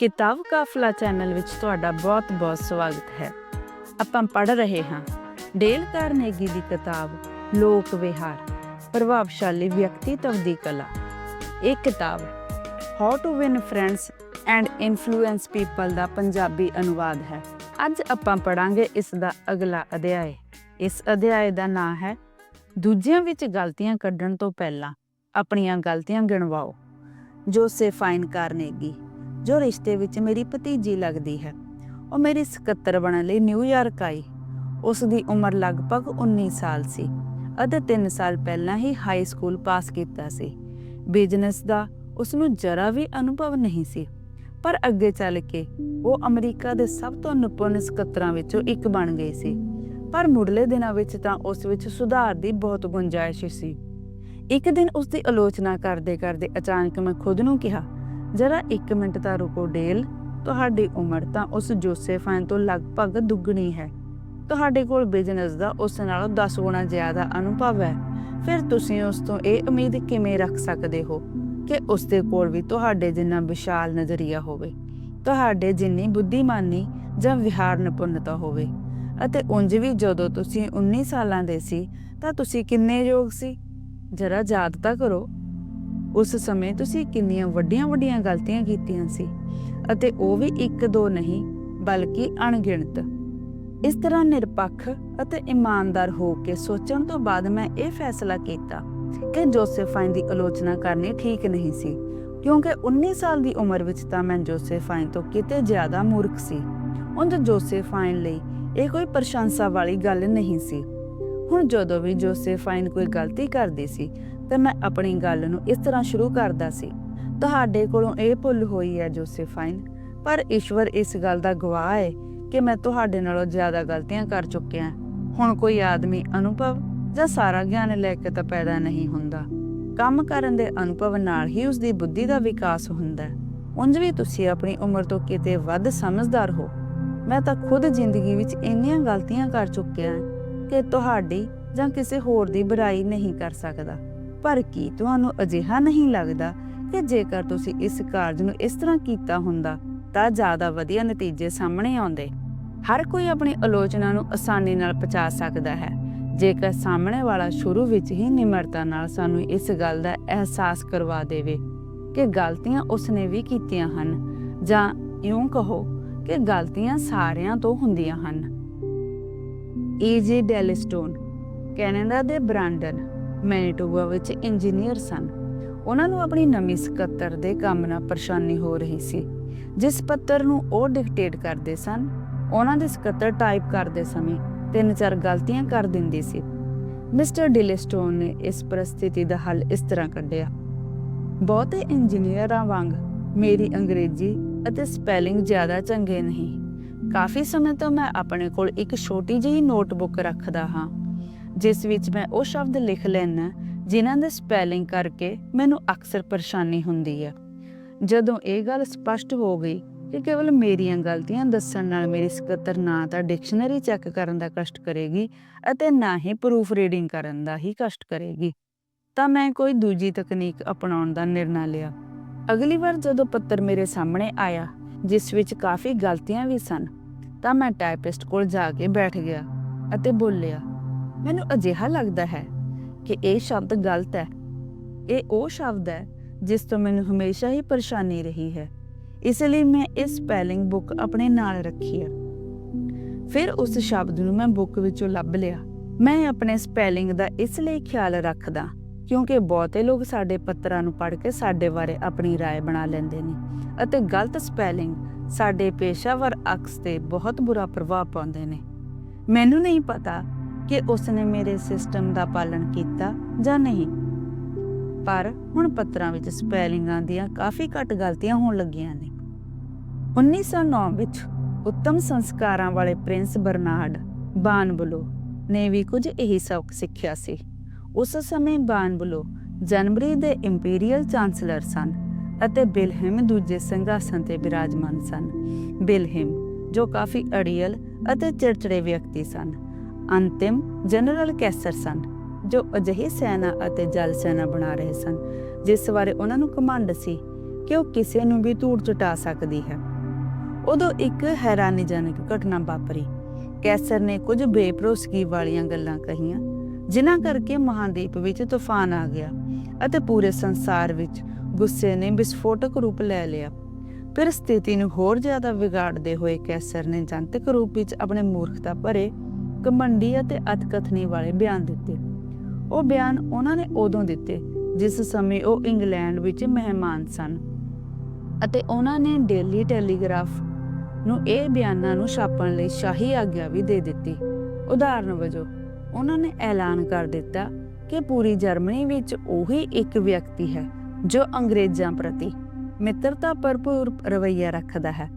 ਕਿਤਾਬ ਕਾਫਲਾ ਚੈਨਲ ਵਿੱਚ ਤੁਹਾਡਾ ਬਹੁਤ-ਬਹੁਤ ਸਵਾਗਤ ਹੈ। ਆਪਾਂ ਪੜ੍ਹ ਰਹੇ ਹਾਂ ਡੇਲ ਕਾਰਨੇਗੀ ਦੀ ਕਿਤਾਬ ਲੋਕ ਵਿਹਾਰ, ਪ੍ਰਭਾਵਸ਼ਾਲੀ ਵਿਅਕਤੀਤਵ ਦੀ ਕਲਾ। ਇਹ ਕਿਤਾਬ how to win friends and influence people ਦਾ ਪੰਜਾਬੀ ਅਨੁਵਾਦ ਹੈ। ਅੱਜ ਆਪਾਂ ਪੜਾਂਗੇ ਇਸ ਦਾ ਅਗਲਾ ਅਧਿਆਇ। ਇਸ ਅਧਿਆਇ ਦਾ ਨਾਮ ਹੈ ਦੂਜਿਆਂ ਵਿੱਚ ਗਲਤੀਆਂ ਕੱਢਣ ਤੋਂ ਪਹਿਲਾਂ ਆਪਣੀਆਂ ਗਲਤੀਆਂ ਗਿਣਵਾਓ। ਜੋਸੇਫਾਈਨ ਕਾਰਨੇਗੀ ਜੋ ਰਿਸ਼ਤੇ ਵਿੱਚ ਮੇਰੀ ਭਤੀਜੀ ਲੱਗਦੀ ਹੈ, ਉਹ ਮੇਰੀ ਸਕੱਤਰ ਬਣਨ ਲਈ ਨਿਊਯਾਰਕ ਆਈ। ਉਸ ਦੀ ਉਮਰ ਲਗਭਗ 19 ਸਾਲ ਸੀ ਅਤੇ 3 ਸਾਲ ਪਹਿਲਾਂ ਹੀ ਹਾਈ ਸਕੂਲ ਪਾਸ ਕੀਤਾ ਸੀ। ਬਿਜ਼ਨਸ ਦਾ ਉਸ ਨੂੰ ਜਰਾ ਵੀ ਅਨੁਭਵ ਨਹੀਂ ਸੀ, ਪਰ ਅੱਗੇ ਚੱਲ ਕੇ ਉਹ ਅਮਰੀਕਾ ਦੇ ਸਭ ਤੋਂ ਨਿਪੁੰਨ ਸਕੱਤਰਾਂ ਵਿੱਚੋਂ ਇੱਕ ਬਣ ਗਈ ਸੀ। ਪਰ ਮੁੱਢਲੇ ਦਿਨਾਂ ਵਿੱਚ ਤਾਂ ਉਸ ਵਿੱਚ ਸੁਧਾਰ ਦੀ ਬਹੁਤ ਗੁੰਜਾਇਸ਼ ਸੀ। ਇੱਕ ਦਿਨ ਉਸ ਦੀ ਆਲੋਚਨਾ ਕਰਦੇ ਕਰਦੇ ਅਚਾਨਕ ਮੈਂ ਖੁਦ ਨੂੰ ਕਿਹਾ ਜਰਾ 1 ਮਿੰਟ ਤਾਂ ਰੁਕੋ ਡੇਲ। ਤੁਹਾਡੀ ਉਮਰ ਤਾਂ ਉਸ ਜੋਸੇਫਾਈਨ ਤੋਂ ਲਗਭਗ ਦੁੱਗਣੀ ਹੈ। ਤੁਹਾਡੇ ਕੋਲ ਬਿਜ਼ਨਸ ਦਾ ਉਸ ਨਾਲੋਂ 10 ਗੁਣਾ ਜ਼ਿਆਦਾ ਅਨੁਭਵ ਹੈ। ਫਿਰ ਤੁਸੀਂ ਉਸ ਤੋਂ ਇਹ ਉਮੀਦ ਕਿਵੇਂ ਰੱਖ ਸਕਦੇ ਹੋ ਕਿ ਉਸ ਦੇ ਕੋਲ ਵੀ ਤੁਹਾਡੇ ਜਿੰਨਾ ਵਿਸ਼ਾਲ ਨਜ਼ਰੀਆ ਹੋਵੇ? ਤੁਹਾਡੇ ਜਿੰਨੀ ਬੁੱਧੀਮਾਨੀ ਜਾਂ ਵਿਹਾਰ ਨਿਪੁੰਨਤਾ ਹੋਵੇ? ਅਤੇ ਉਂਝ ਵੀ ਜਦੋਂ ਤੁਸੀਂ 19 ਸਾਲਾਂ ਦੇ ਸੀ, ਤਾਂ ਤੁਸੀਂ ਕਿੰਨੇ ਯੋਗ ਸੀ? ਜਰਾ ਯਾਦ ਤਾਂ ਕਰੋ। ਉਸ ਸਮੇਂ ਤੁਸੀਂ ਕਿੰਨੀਆਂ ਵੱਡੀਆਂ-ਵੱਡੀਆਂ ਗਲਤੀਆਂ ਕੀਤੀਆਂ ਸੀ ਅਤੇ ਉਹ ਵੀ ਇੱਕ ਦੋ ਨਹੀਂ, ਬਲਕਿ ਅਣਗਿਣਤ। ਇਸ ਤਰ੍ਹਾਂ ਨਿਰਪੱਖ ਅਤੇ ਇਮਾਨਦਾਰ ਹੋ ਕੇ ਸੋਚਣ ਤੋਂ ਬਾਅਦ ਮੈਂ ਇਹ ਫੈਸਲਾ ਕੀਤਾ ਕਿ ਜੋਸੇਫਾਈਨ ਦੀ ਆਲੋਚਨਾ ਕਰਨੀ ਠੀਕ ਨਹੀਂ ਸੀ, ਕਿਉਂਕਿ 19 ਸਾਲ ਦੀ ਉਮਰ ਵਿੱਚ ਤਾਂ ਮੈਂ ਜੋਸੇਫਾਈਨ ਤੋਂ ਕਿਤੇ ਜ਼ਿਆਦਾ ਮੂਰਖ ਸੀ। ਉਂਝ ਜੋਸੇਫਾਈਨ ਲਈ ਇਹ ਕੋਈ ਪ੍ਰਸ਼ੰਸਾ ਵਾਲੀ ਗੱਲ ਨਹੀਂ ਸੀ। ਹੁਣ ਜਦੋਂ ਵੀ ਜੋਸੇਫਾਈਨ ਕੋਈ ਗਲਤੀ ਕਰਦੀ ਸੀ ਤਾਂ ਮੈਂ ਆਪਣੀ ਗੱਲ ਨੂੰ ਇਸ ਤਰ੍ਹਾਂ ਸ਼ੁਰੂ ਕਰਦਾ ਸੀ। ਤੁਹਾਡੇ ਕੋਲੋਂ ਇਹ ਭੁੱਲ ਹੋਈ ਹੈ, ਜੋਸੇਫਾਈਨ। ਪਰ ਈਸ਼ਵਰ ਇਸ ਗੱਲ ਦਾ ਗਵਾਹ ਹੈ ਕਿ ਮੈਂ ਤੁਹਾਡੇ ਨਾਲੋਂ ਜ਼ਿਆਦਾ ਗਲਤੀਆਂ ਕਰ ਚੁੱਕਿਆ ਹੁਣ ਕੋਈ ਆਦਮੀ ਅਨੁਭਵ ਜਾਂ ਸਾਰਾ ਗਿਆਨ ਲੈ ਕੇ ਤਾਂ ਪੈਦਾ ਨਹੀਂ ਹੁੰਦਾ। ਕੰਮ ਕਰਨ ਦੇ ਅਨੁਭਵ ਨਾਲ ਹੀ ਉਸ ਦੀ ਬੁੱਧੀ ਦਾ ਵਿਕਾਸ ਹੁੰਦਾ ਹੈ। ਉਂਝ ਵੀ ਤੁਸੀਂ ਆਪਣੀ ਉਮਰ ਤੋਂ ਕਿਤੇ ਵੱਧ ਸਮਝਦਾਰ ਹੋ। ਮੈਂ ਤਾਂ ਖੁਦ ਜ਼ਿੰਦਗੀ ਵਿੱਚ ਇੰਨੀਆਂ ਗਲਤੀਆਂ ਕਰ ਚੁੱਕਿਆ ਕਿ ਤੁਹਾਡੀ ਜਾਂ ਕਿਸੇ ਹੋਰ ਦੀ ਬੁਰਾਈ ਨਹੀਂ ਕਰ ਸਕਦਾ। ਪਰ ਕੀ ਤੁਹਾਨੂੰ ਅਜਿਹਾ ਨਹੀਂ ਲੱਗਦਾ ਕਿ ਜੇਕਰ ਤੁਸੀਂ ਇਸ ਕਾਰਜ ਨੂੰ ਇਸ ਤਰ੍ਹਾਂ ਕੀਤਾ ਹੁੰਦਾ ਤਾਂ ਜ਼ਿਆਦਾ ਵਧੀਆ ਨਤੀਜੇ ਸਾਹਮਣੇ ਆਉਂਦੇ। ਹਰ ਕੋਈ ਆਪਣੀ ਆਲੋਚਨਾ ਨੂੰ ਆਸਾਨੀ ਨਾਲ ਪਹੁੰਚਾ ਸਕਦਾ ਹੈ। ਜੇਕਰ ਸਾਹਮਣੇ ਵਾਲਾ ਸ਼ੁਰੂ ਵਿੱਚ ਹੀ ਨਿਮਰਤਾ ਨਾਲ ਸਾਨੂੰ ਇਸ ਗੱਲ ਦਾ ਅਹਿਸਾਸ ਕਰਵਾ ਦੇਵੇ ਕਿ ਗਲਤੀਆਂ ਉਸਨੇ ਵੀ ਕੀਤੀਆਂ ਹਨ ਜਾਂ ਇਉਂ ਕਹੋ ਕਿ ਗਲਤੀਆਂ ਸਾਰਿਆਂ ਤੋਂ ਹੁੰਦੀਆਂ ਹਨ। ਈਜੀ ਡੈਲਿਸਟੋਨ ਕੈਨੇਡਾ ਦੇ ਬ੍ਰਾਂਡਨ। ਮੈਨੀਟੋਬਾ ਵਿੱਚ ਇੰਜੀਨੀਅਰ ਸਨ ਉਹਨਾਂ ਨੂੰ ਆਪਣੀ ਨਵੀਂ ਸਕੱਤਰ ਦੇ ਕੰਮ ਨਾਲ ਪਰੇਸ਼ਾਨੀ ਹੋ ਰਹੀ ਸੀ। ਜਿਸ ਪੱਤਰ ਨੂੰ ਉਹ ਡਿਕਟੇਟ ਕਰਦੇ ਸਨ, ਉਹਨਾਂ ਦੇ ਸਕੱਤਰ ਟਾਈਪ ਕਰਦੇ ਸਮੇਂ ਤਿੰਨ ਚਾਰ ਗਲਤੀਆਂ ਕਰ ਦਿੰਦੀ ਸੀ। ਮਿਸਟਰ ਡਿਲਿਸਟੋਨ ਨੇ ਇਸ ਪ੍ਰਸਥਿਤੀ ਦਾ ਹੱਲ ਇਸ ਤਰ੍ਹਾਂ ਕੱਢਿਆ। ਬਹੁਤੇ ਇੰਜੀਨੀਅਰਾਂ ਵਾਂਗ ਮੇਰੀ ਅੰਗਰੇਜ਼ੀ ਅਤੇ ਸਪੈਲਿੰਗ ਜ਼ਿਆਦਾ ਚੰਗੇ ਨਹੀਂ। ਕਾਫੀ ਸਮੇਂ ਤੋਂ ਮੈਂ ਆਪਣੇ ਕੋਲ ਇੱਕ ਛੋਟੀ ਜਿਹੀ ਨੋਟਬੁੱਕ ਰੱਖਦਾ ਹਾਂ। ਜਿਸ ਵਿੱਚ ਮੈਂ ਉਹ ਸ਼ਬਦ ਲਿਖ ਲੈਣਾ ਜਿਨ੍ਹਾਂ ਦੇ ਸਪੈਲਿੰਗ ਕਰਕੇ ਮੈਨੂੰ ਅਕਸਰ ਪਰੇਸ਼ਾਨੀ ਹੁੰਦੀ ਹੈ ਜਦੋਂ ਇਹ ਗੱਲ ਸਪਸ਼ਟ ਹੋ ਗਈ ਕਿ ਕੇਵਲ ਮੇਰੀਆਂ ਗਲਤੀਆਂ ਦੱਸਣ ਨਾਲ ਮੇਰੀ ਸਕੱਤਰ ਨਾ ਤਾਂ ਡਿਕਸ਼ਨਰੀ ਚੈੱਕ ਕਰਨ ਦਾ ਕਸ਼ਟ ਕਰੇਗੀ ਅਤੇ ਨਾ ਹੀ ਪ੍ਰੂਫ ਰੀਡਿੰਗ ਕਰਨ ਦਾ ਹੀ ਕਸ਼ਟ ਕਰੇਗੀ, ਤਾਂ ਮੈਂ ਕੋਈ ਦੂਜੀ ਤਕਨੀਕ ਅਪਣਾਉਣ ਦਾ ਨਿਰਣਾ ਲਿਆ। ਅਗਲੀ ਵਾਰ ਜਦੋਂ ਪੱਤਰ ਮੇਰੇ ਸਾਹਮਣੇ ਆਇਆ, ਜਿਸ ਵਿੱਚ ਕਾਫੀ ਗਲਤੀਆਂ ਵੀ ਸਨ, ਤਾਂ ਮੈਂ ਟਾਈਪਿਸਟ ਕੋਲ ਜਾ ਕੇ ਬੈਠ ਗਿਆ ਅਤੇ ਬੋਲਿਆ ਮੈਨੂੰ ਅਜਿਹਾ ਲੱਗਦਾ ਹੈ ਕਿ ਇਹ ਸ਼ਬਦ ਗਲਤ ਹੈ ਇਹ ਉਹ ਸ਼ਬਦ ਹੈ ਜਿਸ ਤੋਂ ਮੈਨੂੰ ਹਮੇਸ਼ਾ ਹੀ ਪਰੇਸ਼ਾਨੀ ਰਹੀ ਹੈ ਇਸ ਲਈ ਮੈਂ ਇਸ ਸਪੈਲਿੰਗ ਬੁੱਕ ਆਪਣੇ ਨਾਲ ਰੱਖੀ ਹੈ ਫਿਰ ਉਸ ਸ਼ਬਦ ਨੂੰ ਮੈਂ ਬੁੱਕ ਵਿੱਚੋਂ ਲੱਭ ਲਿਆ ਮੈਂ ਆਪਣੇ ਸਪੈਲਿੰਗ ਦਾ ਇਸ ਲਈ ਖਿਆਲ ਰੱਖਦਾ ਕਿਉਂਕਿ ਬਹੁਤੇ ਲੋਕ ਸਾਡੇ ਪੱਤਰਾਂ ਨੂੰ ਪੜ੍ਹ ਕੇ ਸਾਡੇ ਬਾਰੇ ਆਪਣੀ رائے ਬਣਾ ਲੈਂਦੇ ਨੇ ਅਤੇ ਗਲਤ ਸਪੈਲਿੰਗ ਸਾਡੇ ਪੇਸ਼ਾਵਰ ਅਕਸ ਤੇ ਬਹੁਤ ਬੁਰਾ ਪ੍ਰਭਾਵ ਪਾਉਂਦੇ ਨੇ ਮੈਨੂੰ ਨਹੀਂ ਪਤਾ ਕਿ ਉਸਨੇ ਮੇਰੇ ਸਿਸਟਮ ਦਾ ਪਾਲਣ ਕੀਤਾ ਜਾਂ ਨਹੀਂ। ਪਰ ਹੁਣ ਪੱਤਰਾਂ ਵਿੱਚ ਸਪੈਲਿੰਗਾਂ ਦੀਆਂ ਕਾਫੀ ਘੱਟ ਗਲਤੀਆਂ ਹੋਣ ਲੱਗੀਆਂ ਨੇ। 1909 ਵਿੱਚ ਉੱਤਮ ਸੰਸਕਾਰਾਂ ਵਾਲੇ ਪ੍ਰਿੰਸ ਬਰਨਾਰਡ ਬਾਨਬਲੋ ਨੇ ਵੀ ਕੁਝ ਇਹੀ ਸਬਕ ਸਿੱਖਿਆ ਸੀ। ਉਸ ਸਮੇਂ ਬਾਨਬਲੋ ਜਨਵਰੀ ਦੇ ਇੰਪੀਰੀਅਲ ਚਾਂਸਲਰ ਸਨ ਅਤੇ ਬਿਲਹਿਮ ਦੂਜੇ ਸੰਘਾਸਨ ਤੇ ਬਿਰਾਜਮਾਨ ਸਨ। ਬਿਲਹਿਮ ਜੋ ਕਾਫੀ ਅੜੀਅਲ ਅਤੇ ਚਿੜਚਿੜੇ ਵਿਅਕਤੀ ਸਨ ਅੰਤਿਮ ਜਨਰਲ ਕੈਸਰ ਸਨ, ਜੋ ਅਜਿਹੀ ਸੈਨਾ ਅਤੇ ਜਲ ਸੈਨਾ ਬਣਾ ਰਹੇ ਸਨ, ਜਿਸ ਬਾਰੇ ਉਹਨਾਂ ਨੂੰ ਕਮੰਡ ਸੀ ਕਿ ਉਹ ਕਿਸੇ ਨੂੰ ਵੀ ਧੂੜ ਚਟਾ ਸਕਦੀ ਹੈ। ਉਦੋਂ ਇੱਕ ਹੈਰਾਨੀਜਨਕ ਘਟਨਾ ਵਾਪਰੀ। ਕੈਸਰ ਨੇ ਕੁਝ ਬੇਭਰੋਸਗੀ ਵਾਲੀਆਂ ਗੱਲਾਂ ਕਹੀਆਂ, ਜਿਨ੍ਹਾਂ ਕਰਕੇ ਮਹਾਦੀਪ ਵਿੱਚ ਤੂਫਾਨ ਆ ਗਿਆ ਅਤੇ ਪੂਰੇ ਸੰਸਾਰ ਵਿੱਚ ਗੁੱਸੇ ਨੇ ਵਿਸਫੋਟਕ ਰੂਪ ਲੈ ਲਿਆ। ਫਿਰ ਸਥਿਤੀ ਨੂੰ ਹੋਰ ਜ਼ਿਆਦਾ ਵਿਗਾੜਦੇ ਹੋਏ ਕੈਸਰ ਨੇ ਜਨਤਕ ਰੂਪ ਵਿੱਚ ਆਪਣੇ ਮੂਰਖਤਾ ਭਰੇ ਕਮੰਡੀ ਅਤੇ ਅਤਕਥਨੀ ਵਾਲੇ ਬਿਆਨ ਦਿੱਤੇ। ਉਹ ਬਿਆਨ ਉਹਨਾਂ ਨੇ ਉਦੋਂ ਦਿੱਤੇ, ਜਿਸ ਸਮੇਂ ਉਹ ਇੰਗਲੈਂਡ ਵਿੱਚ ਮਹਿਮਾਨ ਸਨ। ਅਤੇ ਉਹਨਾਂ ਨੇ ਡੇਲੀ ਟੈਲੀਗ੍ਰਾਫ ਨੂੰ ਇਹ ਬਿਆਨਾਂ ਨੂੰ ਛਾਪਣ ਲਈ ਸ਼ਾਹੀ ਆਗਿਆ ਵੀ ਦੇ ਦਿੱਤੀ। ਉਦਾਹਰਨ ਵਜੋਂ, ਉਹਨਾਂ ਨੇ ਐਲਾਨ ਕਰ ਦਿੱਤਾ ਕਿ ਪੂਰੀ ਜਰਮਨੀ ਵਿੱਚ ਉਹੀ ਇੱਕ ਵਿਅਕਤੀ ਹੈ ਜੋ ਅੰਗਰੇਜ਼ਾਂ ਪ੍ਰਤੀ ਮਿੱਤਰਤਾ ਭਰਪੂਰ ਰਵੱਈਆ ਰੱਖਦਾ ਹੈ,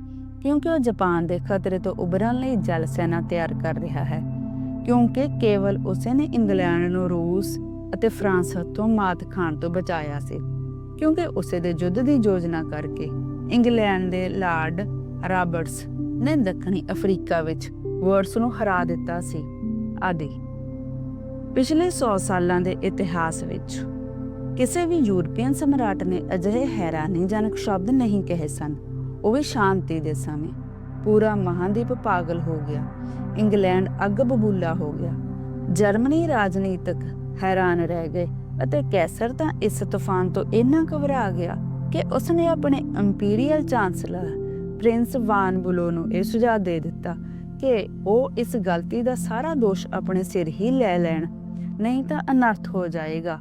ਕਿਉਂਕਿ ਉਹ ਜਾਪਾਨ ਦੇ ਖਤਰੇ ਤੋਂ ਉਭਰਨ ਲਈ ਜਲ ਸੈਨਾ ਤਿਆਰ ਕਰ ਰਿਹਾ ਹੈ। ਕਿਉਂਕਿ ਕੇਵਲ ਉਸੇ ਨੇ ਇੰਗਲੈਂਡ ਨੂੰ ਰੂਸ ਅਤੇ ਫਰਾਂਸ ਹੱਥੋਂ ਮਾਤ ਖਾਣ ਤੋਂ ਬਚਾਇਆ ਸੀ। ਕਿਉਂਕਿ ਉਸੇ ਦੇ ਯੁੱਧ ਦੀ ਯੋਜਨਾ ਕਰਕੇ ਇੰਗਲੈਂਡ ਦੇ ਲਾਰਡ ਰਾਬਰਟਸ ਨੇ ਦੱਖਣੀ ਅਫਰੀਕਾ ਵਿੱਚ ਵਰਡਸ ਨੂੰ ਹਰਾ ਦਿੱਤਾ ਸੀ। ਆਦਿ। ਪਿਛਲੇ 100 ਸਾਲਾਂ ਦੇ ਇਤਿਹਾਸ ਵਿੱਚ ਕਿਸੇ ਵੀ ਯੂਰਪੀਅਨ ਸਮਰਾਟ ਨੇ ਅਜਿਹੇ ਹੈਰਾਨੀਜਨਕ ਸ਼ਬਦ ਨਹੀਂ ਕਹੇ ਸਨ। ਉਹ ਵੀ ਸ਼ਾਂਤੀ ਦੇ ਸਮੇਂ। ਪੂਰਾ ਮਹਾਂਦੀਪ ਪਾਗਲ ਹੋ ਗਿਆ। ਇੰਗਲੈਂਡ ਅੱਗ ਬਬੂਲਾ ਹੋ ਗਿਆ। ਜਰਮਨੀ ਰਾਜਨੀਤਿਕ ਹੈਰਾਨ ਰਹਿ ਗਏ ਅਤੇ ਕੈਸਰ ਤਾਂ ਇਸ ਤੂਫਾਨ ਤੋਂ ਇੰਨਾ ਘਬਰਾ ਗਿਆ ਕਿ ਉਸਨੇ ਆਪਣੇ imperial chancellor prince von Bulow ਨੂੰ ਇਹ ਸੁਝਾਅ ਦੇ ਦਿੱਤਾ ਕਿ ਉਹ ਇਸ ਗਲਤੀ ਦਾ ਸਾਰਾ ਦੋਸ਼ ਆਪਣੇ ਸਿਰ ਹੀ ਲੈ ਲੈਣ, ਨਹੀਂ ਤਾਂ ਅਨਰਥ ਹੋ ਜਾਏਗਾ।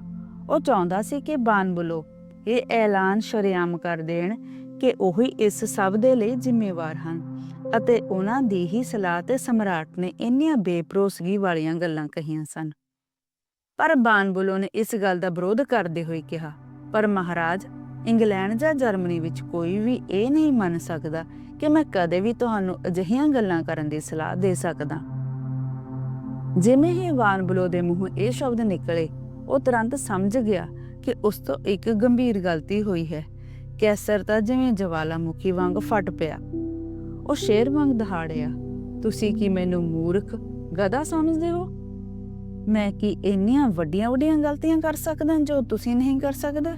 ਉਹ ਚਾਹੁੰਦਾ ਸੀ ਕਿ ਬਾਨ ਬੁਲੋ ਇਹ ਐਲਾਨ ਸ਼ਰੇਆਮ ਕਰ ਦੇਣ ਕਿ ਉਹੀ ਇਸ ਸਭ ਦੇ ਲਈ ਜ਼ਿੰਮੇਵਾਰ ਹਨ। ਅਤੇ ਉਹਨਾਂ ਦੀ ਹੀ ਸਲਾਹ ਤੇ ਸਮਰਾਟ ਨੇ ਇੰਨੀਆਂ ਬੇਪਰੋਸਗੀ ਵਾਲੀਆਂ ਗੱਲਾਂ ਕਹੀਆਂ ਸਨ। ਪਰ ਬਾਨਬੁਲੋ ਨੇ ਇਸ ਗੱਲ ਦਾ ਵਿਰੋਧ ਕਰਦੇ ਹੋਏ ਕਿਹਾ, ਪਰ ਮਹਾਰਾਜ, ਇੰਗਲੈਂਡ ਜਾਂ ਜਰਮਨੀ ਵਿੱਚ ਕੋਈ ਵੀ ਇਹ ਨਹੀਂ ਮੰਨ ਸਕਦਾ ਕਿ ਮੈਂ ਕਦੇ ਵੀ ਤੁਹਾਨੂੰ ਅਜਿਹੀਆਂ ਗੱਲਾਂ ਕਰਨ ਦੀ ਸਲਾਹ ਦੇ ਸਕਦਾ। ਜਿਵੇਂ ਹੀ ਵਾਨਬੁਲੋ ਦੇ ਮੂੰਹੋਂ ਇਹ ਸ਼ਬਦ ਨਿਕਲੇ, ਉਹ ਤੁਰੰਤ ਸਮਝ ਗਿਆ ਕਿ ਉਸ ਤੋਂ ਇੱਕ ਗੰਭੀਰ ਗਲਤੀ ਹੋਈ ਹੈ। ਕੈਸਰ ਤਾਂ ਜਿਵੇਂ ਜਵਾਲਾਮੁਖੀ ਵਾਂਗ ਫਟ ਪਿਆ। ਉਹ ਸ਼ੇਰ ਵਾਂਗ ਦਹਾੜਿਆ ਤੁਸੀਂ ਕੀ ਮੈਨੂੰ ਮੂਰਖ, ਗਧਾ ਸਮਝਦੇ ਹੋ? ਮੈਂ ਕੀ ਇੰਨੀਆਂ ਵੱਡੀਆਂ ਵੱਡੀਆਂ ਗਲਤੀਆਂ ਕਰ ਸਕਦਾ ਜੋ ਤੁਸੀਂ ਨਹੀਂ ਕਰ ਸਕਦਾ?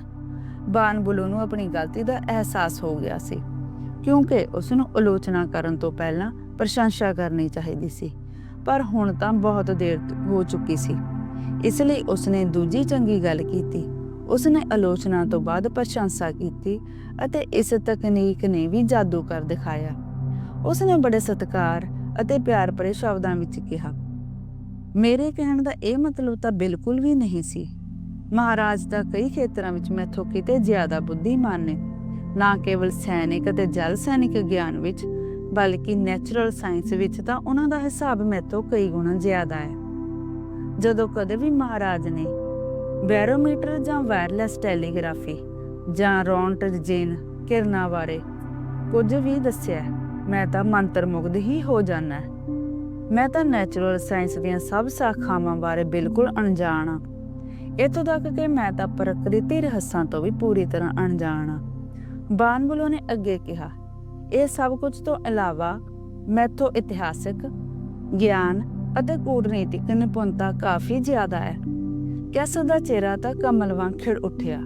ਬਾਨਬੁਲੋ ਨੂੰ ਆਪਣੀ ਗਲਤੀ ਦਾ ਅਹਿਸਾਸ ਹੋ ਗਿਆ ਸੀ, ਕਿਉਂਕਿ ਉਸ ਨੂੰ ਆਲੋਚਨਾ ਕਰਨ ਤੋਂ ਪਹਿਲਾਂ ਪ੍ਰਸ਼ੰਸਾ ਕਰਨੀ ਚਾਹੀਦੀ ਸੀ, ਪਰ ਹੁਣ ਤਾਂ ਬਹੁਤ ਦੇਰ ਹੋ ਚੁੱਕੀ ਸੀ। ਇਸ ਲਈ ਉਸਨੇ ਦੂਜੀ ਚੰਗੀ ਗੱਲ ਕੀਤੀ। ਉਸਨੇ ਆਲੋਚਨਾ ਤੋਂ ਬਾਅਦ ਪ੍ਰਸ਼ੰਸਾ ਕੀਤੀ ਅਤੇ ਇਸ ਤਕਨੀਕ ਨੇ ਵੀ ਜਾਦੂ ਕਰ ਦਿਖਾਇਆ। ਉਸਨੇ ਬੜੇ ਸਤਿਕਾਰ ਅਤੇ ਪਿਆਰ ਭਰੇ ਸ਼ਬਦਾਂ ਵਿੱਚ ਕਿਹਾ, ਮੇਰੇ ਕਹਿਣ ਦਾ ਇਹ ਮਤਲਬ ਤਾਂ ਬਿਲਕੁਲ ਵੀ ਨਹੀਂ ਸੀ। ਮਹਾਰਾਜ ਦਾ ਕਈ ਖੇਤਰਾਂ ਵਿੱਚ ਮੈਥੋਂ ਕਿਤੇ ਜ਼ਿਆਦਾ ਬੁੱਧੀਮਾਨ ਨੇ। ਨਾ ਕੇਵਲ ਸੈਨਿਕ ਅਤੇ ਜਲ ਸੈਨਿਕ ਗਿਆਨ ਵਿੱਚ, ਬਲਕਿ ਨੈਚੁਰਲ ਸਾਇੰਸ ਵਿੱਚ ਤਾਂ ਉਹਨਾਂ ਦਾ ਹਿਸਾਬ ਮੈਥੋਂ ਕਈ ਗੁਣਾ ਜ਼ਿਆਦਾ ਹੈ। ਜਦੋਂ ਕਦੇ ਵੀ ਮਹਾਰਾਜ ਨੇ ਬੈਰੋਮੀਟਰ ਜਾਂ ਵਾਇਰਲੈਸ ਟੈਲੀਗ੍ਰਾਫੀ ਜਾਂ ਰੌਂਟਜੇਨ ਕਿਰਨਾਂ ਬਾਰੇ ਕੁਝ ਵੀ ਦੱਸਿਆ ਮੈਂ ਤਾਂ ਮੰਤਰ ਮੁਗਧ ਹੀ ਹੋ ਜਾਣਾ ਮੈਂ ਤਾਂ ਨੈਚੁਰਲ ਸਾਇੰਸ ਦੀਆਂ ਸਭ ਸ਼ਾਖਾਵਾਂ ਬਾਰੇ ਬਿਲਕੁਲ ਅਣਜਾਣ ਹਾਂ। ਇੱਥੋਂ ਤੱਕ ਕਿ ਮੈਂ ਤਾਂ ਪ੍ਰਕਿਰਤੀ ਰਹੱਸਾਂ ਤੋਂ ਵੀ ਪੂਰੀ ਤਰ੍ਹਾਂ ਅਣਜਾਣ ਹਾਂ। ਬਾਨਬੁਲੋ ਨੇ ਅੱਗੇ ਕਿਹਾ, ਇਹ ਸਭ ਕੁਝ ਤੋਂ ਇਲਾਵਾ ਮੈਥੋਂ ਇਤਿਹਾਸਿਕ, ਗਿਆਨ ਅਤੇ ਕੂਟਨੀਤਿਕ ਨਿਪੁੰਨਤਾ ਕਾਫੀ ਜ਼ਿਆਦਾ ਹੈ। ਕੈਸ ਦਾ ਚਿਹਰਾ ਤਾਂ ਕਮਲ ਵਾਂਗ ਖਿੜ ਉੱਠਿਆ।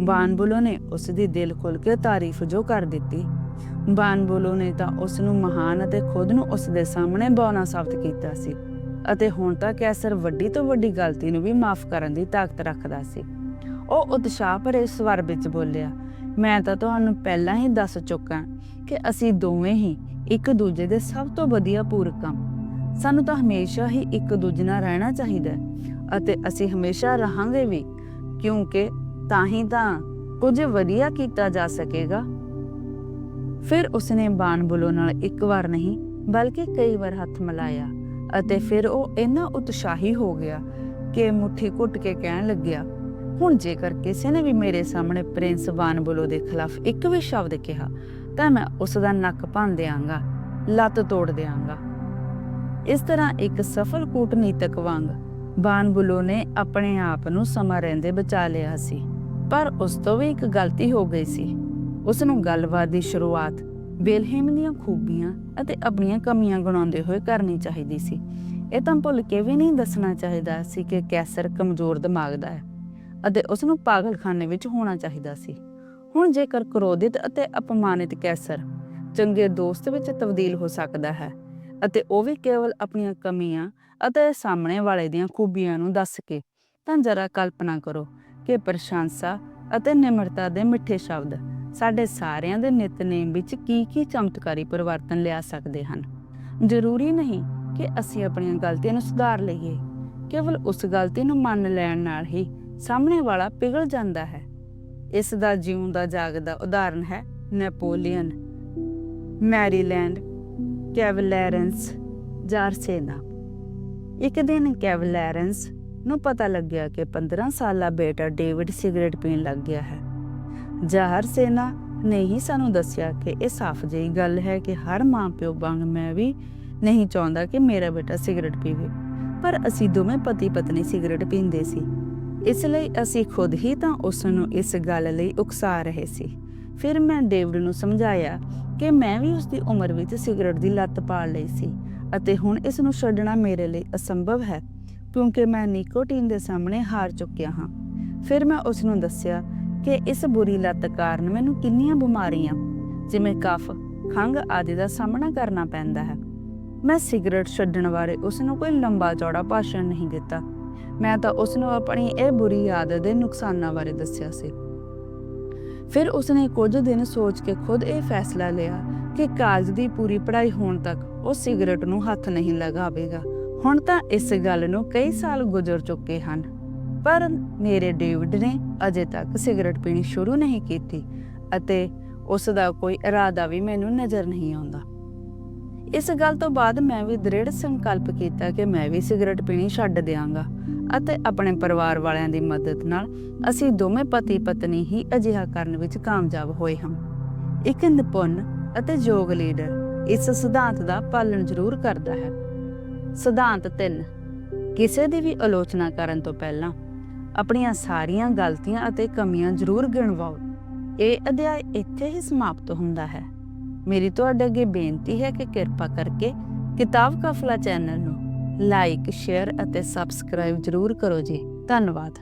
ਬਾਨਬੁਲੋ ਨੇ ਉਸ ਦੀ ਦਿਲ ਖੁੱਲ ਕੇ ਤਾਰੀਫ ਜੋ ਕਰ ਦਿੱਤੀ। ਬਾਨਬੁਲੋ ਨੇ ਤਾਂ ਉਸ ਨੂੰ ਮਹਾਨ ਅਤੇ ਖੁਦ ਨੂੰ ਉਸ ਦੇ ਸਾਹਮਣੇ ਬੌਨਾ ਸਾਬਤ ਕੀਤਾ ਸੀ ਅਤੇ ਹੁਣ ਤਾਂ ਕੈਸਰ ਵੱਡੀ ਤੋਂ ਵੱਡੀ ਗਲਤੀ ਨੂੰ ਵੀ ਮਾਫ ਕਰਨ ਦੀ ਤਾਕਤ ਰੱਖਦਾ ਸੀ। ਉਹ ਉਤਸ਼ਾਹ ਭਰੇ ਸਵਰ ਵਿੱਚ ਬੋਲਿਆ, ਮੈਂ ਤਾਂ ਤੁਹਾਨੂੰ ਪਹਿਲਾਂ ਹੀ ਦੱਸ ਚੁੱਕਾ ਕਿ ਅਸੀਂ ਦੋਵੇਂ ਹੀ ਇੱਕ ਦੂਜੇ ਦੇ ਸਭ ਤੋਂ ਵਧੀਆ ਪੂਰਕ ਹਾਂ। ਸਾਨੂੰ ਤਾਂ ਹਮੇਸ਼ਾ ਹੀ ਇੱਕ ਦੂਜੇ ਨਾਲ ਰਹਿਣਾ ਚਾਹੀਦਾ ਹੈ ਅਤੇ ਅਸੀਂ ਹਮੇਸ਼ਾ ਰਹਾਂਗੇ ਵੀ, ਕਿਉਂਕਿ ਤਾਂ ਹੀ ਤਾਂ ਕੁਝ ਵਧੀਆ ਕੀਤਾ ਜਾ ਸਕੇਗਾ। ਫਿਰ ਉਸਨੇ ਬਾਨਬੁਲੋ ਨਾਲ ਇੱਕ ਵਾਰ ਨਹੀਂ, ਬਲਕਿ ਕਈ ਵਾਰ ਹੱਥ ਮਿਲਾਇਆ ਅਤੇ ਫਿਰ ਉਹ ਇੰਨਾ ਉਤਸ਼ਾਹੀ ਹੋ ਗਿਆ ਕਿ ਮੁੱਠੀ ਘੁੱਟ ਕੇ ਕਹਿਣ ਲੱਗਿਆ, ਹੁਣ ਜੇਕਰ ਕਿਸੇ ਨੇ ਵੀ ਮੇਰੇ ਸਾਹਮਣੇ ਪ੍ਰਿੰਸ ਬਾਨਬੁਲੋ ਦੇ ਖਿਲਾਫ ਇੱਕ ਵੀ ਸ਼ਬਦ ਕਿਹਾ, ਤਾਂ ਮੈਂ ਉਸ ਦਾ ਨੱਕ ਭੰਨ ਦਿਆਂਗਾ, ਲੱਤ ਤੋੜ ਦਿਆਂਗਾ। ਇਸ ਤਰ੍ਹਾਂ ਇੱਕ ਸਫਲ ਕੂਟਨੀਤਕ ਵਾਂਗ ਬਾਨਬੁਲੋ ਨੇ ਆਪਣੇ ਆਪ ਨੂੰ ਸਮਾਂ ਰਹਿੰਦੇ ਬਚਾ ਲਿਆ ਸੀ, ਪਰ ਉਸ ਤੋਂ ਵੀ ਇੱਕ ਗਲਤੀ ਹੋ ਗਈ ਸੀ। ਉਸ ਨੂੰ ਗੱਲਬਾਤ ਦੀ ਸ਼ੁਰੂਆਤ ਬੇਲਹੇਮ ਦੀਆਂ ਖੂਬੀਆਂ ਅਤੇ ਆਪਣੀਆਂ ਕਮੀਆਂ ਗਣਾਉਂਦੇ ਹੋਏ ਕਰਨੀ ਚਾਹੀਦੀ ਸੀ। ਇਹ ਤਾਂ ਭੁੱਲ ਕੇ ਵੀ ਨਹੀਂ ਦੱਸਣਾ ਚਾਹੀਦਾ ਸੀ ਕਿ ਕੈਸਰ ਕਮਜ਼ੋਰ ਦਿਮਾਗ ਦਾ ਹੈ ਅਤੇ ਉਸ ਨੂੰ ਪਾਗਲਖਾਨੇ ਵਿੱਚ ਹੋਣਾ ਚਾਹੀਦਾ ਸੀ। ਹੁਣ ਜੇਕਰ ਕ੍ਰੋਧਿਤ ਅਤੇ ਅਪਮਾਨਿਤ ਕੈਸਰ ਚੰਗੇ ਦੋਸਤ ਵਿੱਚ ਤਬਦੀਲ ਹੋ ਸਕਦਾ ਹੈ ਅਤੇ ਉਹ ਵੀ ਕੇਵਲ ਆਪਣੀਆਂ ਕਮੀਆਂ ਅਤੇ ਸਾਹਮਣੇ ਵਾਲੇ ਦੀਆਂ ਖੂਬੀਆਂ ਨੂੰ ਦੱਸ ਕੇ, ਤਾਂ ਜਰਾ ਕਲਪਨਾ ਕਰੋ ਕਿ ਪ੍ਰਸ਼ੰਸਾ ਅਤੇ ਨਿਮਰਤਾ ਦੇ ਮਿੱਠੇ ਸ਼ਬਦ ਸਾਡੇ ਸਾਰਿਆਂ ਦੇ ਨਿਤਨੇਮ ਵਿੱਚ ਕੀ ਕੀ ਚਮਤਕਾਰੀ ਪਰਿਵਰਤਨ ਲਿਆ ਸਕਦੇ ਹਨ? ਜ਼ਰੂਰੀ ਨਹੀਂ ਕਿ ਅਸੀਂ ਆਪਣੀਆਂ ਗਲਤੀਆਂ ਨੂੰ ਸੁਧਾਰ ਲਈਏ। ਕੇਵਲ ਉਸ ਗਲਤੀ ਨੂੰ ਮੰਨ ਲੈਣ ਨਾਲ ਹੀ ਸਾਹਮਣੇ ਵਾਲਾ ਪਿਘਲ ਜਾਂਦਾ ਹੈ। ਇਸ ਦਾ ਜਿਉਂਦਾ ਜਾਗਦਾ ਉਦਾਹਰਨ ਹੈ ਨੈਪੋਲੀਅਨ, ਮੈਰੀਲੈਂਡ, ਕੈਵਲੈਰੈਂਸ, ਜਾਰਸੇਨਾ। ਇੱਕ ਦਿਨ ਕੈਵਲੈਰੈਂਸ ਨੂੰ ਪਤਾ ਲੱਗਿਆ ਕਿ 15 ਸਾਲਾ ਬੇਟਾ ਡੇਵਿਡ ਸਿਗਰਟ ਪੀਣ ਲੱਗ ਗਿਆ ਹੈ। ਜ਼ਾਹਰ ਸੇਨਾ ਨੇ ਹੀ ਸਾਨੂੰ ਦੱਸਿਆ ਕਿ ਇਹ ਸਾਫ਼ ਜਿਹੀ ਗੱਲ ਹੈ ਕਿ ਹਰ ਮਾਂ ਪਿਓ ਵਾਂਗ ਮੈਂ ਵੀ ਨਹੀਂ ਚਾਹੁੰਦਾ ਕਿ ਮੇਰਾ ਬੇਟਾ ਸਿਗਰਟ ਪੀਵੇ। ਪਰ ਅਸੀਂ ਦੋਵੇਂ ਪਤੀ ਪਤਨੀ ਸਿਗਰਟ ਪੀਂਦੇ ਸੀ। ਇਸ ਲਈ ਅਸੀਂ ਖੁਦ ਹੀ ਤਾਂ ਉਸ ਨੂੰ ਇਸ ਗੱਲ ਲਈ ਉਕਸਾ ਰਹੇ ਸੀ। ਫਿਰ ਮੈਂ ਡੇਵਿਡ ਨੂੰ ਸਮਝਾਇਆ ਕਿ ਮੈਂ ਵੀ ਉਸ ਦੀ ਉਮਰ ਵਿੱਚ ਸਿਗਰਟ ਦੀ ਲੱਤ ਪਾਲ ਲਈ ਸੀ ਅਤੇ ਹੁਣ ਇਸ ਨੂੰ ਛੱਡਣਾ ਮੇਰੇ ਲਈ ਅਸੰਭਵ ਹੈ, ਕਿਉਂਕਿ ਮੈਂ ਨਿਕੋਟੀਨ ਦੇ ਸਾਹਮਣੇ ਹਾਰ ਚੁੱਕਿਆ ਹਾਂ। ਫਿਰ ਮੈਂ ਉਸ ਨੂੰ ਦੱਸਿਆ ਕਿ ਇਸ ਬੁਰੀ ਲੱਤ ਕਾਰਨ ਮੈਨੂੰ ਕਿੰਨੀਆਂ ਬਿਮਾਰੀਆਂ, ਜਿਵੇਂ ਕਫ, ਖੰਘ ਆਦਿ ਦਾ ਸਾਹਮਣਾ ਕਰਨਾ ਪੈਂਦਾ ਹੈ। ਮੈਂ ਸਿਗਰਟ ਛੱਡਣ ਬਾਰੇ ਉਸ ਨੂੰ ਕੋਈ ਲੰਬਾ ਚੌੜਾ ਭਾਸ਼ਣ ਨਹੀਂ ਦਿੱਤਾ। ਮੈਂ ਤਾਂ ਉਸ ਨੂੰ ਆਪਣੀ ਇਹ ਬੁਰੀ ਆਦਤ ਦੇ ਨੁਕਸਾਨਾਂ ਬਾਰੇ ਦੱਸਿਆ ਸੀ। ਫਿਰ ਉਸਨੇ ਕੁਝ ਦਿਨ ਸੋਚ ਕੇ ਖੁਦ ਇਹ ਫੈਸਲਾ ਲਿਆ ਕਿ ਕਾਲਜ ਦੀ ਪੂਰੀ ਪੜ੍ਹਾਈ ਹੋਣ ਤੱਕ ਉਹ ਸਿਗਰਟ ਨੂੰ ਹੱਥ ਨਹੀਂ ਲਗਾਵੇਗਾ। ਹੁਣ ਤਾਂ ਇਸ ਗੱਲ ਨੂੰ ਕਈ ਸਾਲ ਗੁਜ਼ਰ ਚੁੱਕੇ ਹਨ। ਪਰ ਮੇਰੇ ਡੇਵਿਡ ਨੇ ਅਜੇ ਤੱਕ ਸਿਗਰਟ ਪੀਣੀ ਸ਼ੁਰੂ ਨਹੀਂ ਕੀਤੀ ਅਤੇ ਉਸ ਦਾ ਕੋਈ ਇਰਾਦਾ ਵੀ ਮੈਨੂੰ ਨਜ਼ਰ ਨਹੀਂ ਆਉਂਦਾ। ਇਸ ਗੱਲ ਤੋਂ ਬਾਅਦ ਮੈਂ ਵੀ ਦ੍ਰਿੜ ਸੰਕਲਪ ਕੀਤਾ ਕਿ ਮੈਂ ਵੀ ਸਿਗਰਟ ਪੀਣੀ ਛੱਡ ਦਿਆਂਗਾ ਅਤੇ ਆਪਣੇ ਪਰਿਵਾਰ ਵਾਲਿਆਂ ਦੀ ਮਦਦ ਨਾਲ ਅਸੀਂ ਦੋਵੇਂ ਪਤੀ ਪਤਨੀ ਹੀ ਅਜਿਹਾ ਕਰਨ ਵਿੱਚ ਕਾਮਯਾਬ ਹੋਏ ਹਾਂ। ਇੱਕ ਨਿਪੁੰਨ ਅਤੇ ਯੋਗ ਲੀਡਰ ਇਸ ਸਿਧਾਂਤ ਦਾ ਪਾਲਣ ਜ਼ਰੂਰ ਕਰਦਾ ਹੈ। ਸਿਧਾਂਤ 3 ਕਿਸੇ ਦੀ ਵੀ ਆਲੋਚਨਾ ਕਰਨ ਤੋਂ ਪਹਿਲਾਂ ਆਪਣੀਆਂ ਸਾਰੀਆਂ ਗਲਤੀਆਂ ਅਤੇ ਕਮੀਆਂ ਜ਼ਰੂਰ ਗਿਣਵਾਓ। ਇਹ ਅਧਿਆਇ ਇੱਥੇ ਹੀ ਸਮਾਪਤ ਹੁੰਦਾ ਹੈ। ਮੇਰੀ ਤੁਹਾਡੇ ਅੱਗੇ ਬੇਨਤੀ ਹੈ ਕਿ ਕਿਰਪਾ ਕਰਕੇ ਕਿਤਾਬ ਕਾਫਲਾ ਚੈਨਲ ਨੂੰ ਲਾਈਕ, ਸ਼ੇਅਰ ਅਤੇ ਸਬਸਕ੍ਰਾਈਬ ਜ਼ਰੂਰ ਕਰੋ ਜੀ। ਧੰਨਵਾਦ।